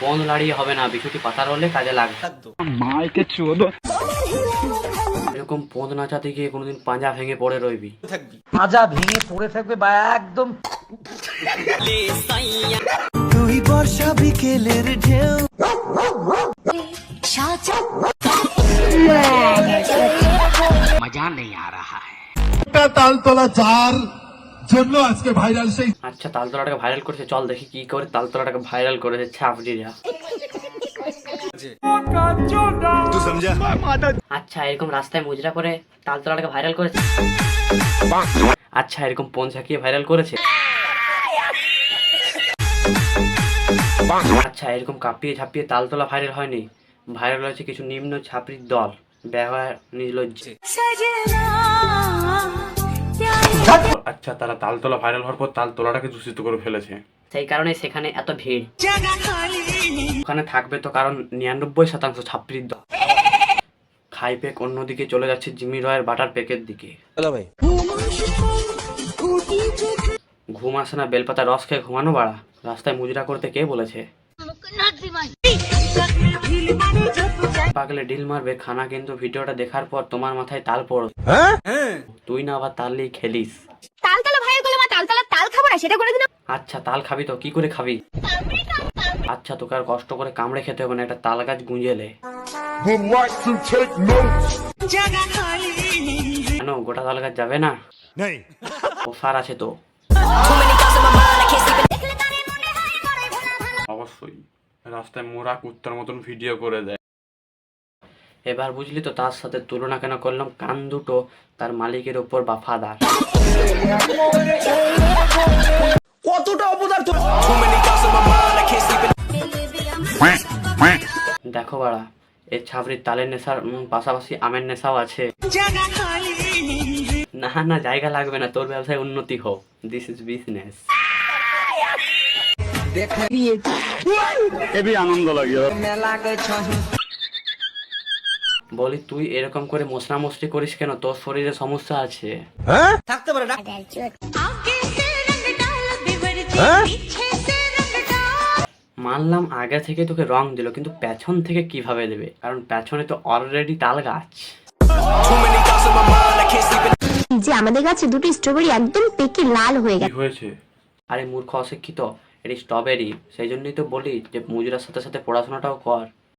পন লাড়িয়ে হবে না বিষয়টি পাতার হলে কাজে লাগবে। এরকম পদ নাচাতে গিয়ে কোনোদিন পাঁজা ভেঙে পড়ে রইবি। মাজা ভেঙে পড়ে থাকবে বা একদম তুই বর্ষা বিকেলের ঢেউ। তালতলা চার। জন্য আজকে ভাইরাল সেই আচ্ছা তালতলাটাকে ভাইরাল করেছে। চল দেখি কি করে তালতলাটাকে ভাইরাল করেছে ছাপড়িরা। আচ্ছা এরকম রাস্তায় মুজরা করে তালতলাটাকে ভাইরাল করেছে? আচ্ছা এরকম পন ঝাঁকিয়ে ভাইরাল করেছে? আচ্ছা এরকম কাঁপিয়ে ঝাঁপিয়ে তালতলা ভাইরাল হয়নি। ভাইরাল হয়েছে কিছু নিম্ন ছাপড়ির দল। ব্যবহার নির্লজ্জে। আচ্ছা তারা তালতলা ভাইরাল হওয়ার পর তালতলাটাকে দূষিত করে ফেলেছে। সেই কারণে সেখানে এত ভিড়। ওখানে থাকবে তো কারণ নিরানব্বই শতাংশ ছাত্রীর দল। খাই পেক অন্যদিকে চলে যাচ্ছে জিমি রয়ের বাটার পেকের দিকে। ঘুম আসে না বেলপাতা রস খেয়ে ঘুমানো বাড়া। রাস্তায় মুজরা করতে কে বলেছে? পাগলে ডিল মারবে খানা কিন্তু ভিডিওটা দেখার পর তোমার মাথায় তাল পড়ো তুই না আবার তাল নিয়ে খেলিস? তালতলা ভাইয়ের গলে মা তালতলা তাল খাব না সেটা করে দিন। আচ্ছা তাল খাবি তো কি করে খাবি? আচ্ছা তোকে আর কষ্ট করে কামড়ে খেতে হবে না একটা তাল গাছ গুঁজেলে কেন গোটা তাল গাছ যাবে না? ওসার আছে তো। অবশ্যই। রাস্তায় মোরা কুত্তার মতন ভিডিও করে দেয়। এবার বুঝলি তো তার সাথে তুলনা কেন করলাম কান দুটো তার মালিকের উপর বাফাদার দেখো বাড়া এই ছাবড়ির তালের নেশার পাশাপাশি আমের নেশাও আছে না না জায়গা লাগবে না তোর ব্যবসায় উন্নতি হোক দিস ইজ বিজনেস আনন্দ লাগে বলি তুই এরকম করে মশলা মশলি করিস কেন? তোর শরীরে সমস্যা আছে। থাকতে পারে না। মানলাম আগে থেকে তোকে রং দিল কিন্তু পেছন থেকে কীভাবে দেবে? কারণ পেছনে তো অলরেডি তাল গাছ। যে আমাদের কাছে দুটো স্ট্রবেরি একদম পেকে লাল হয়ে কি হয়েছে? আরে মূর্খ অশিক্ষিত এটি স্ট্রবেরি সেই জন্যই তো বলি যে মুজরার সাথে সাথে পড়াশোনাটাও কর।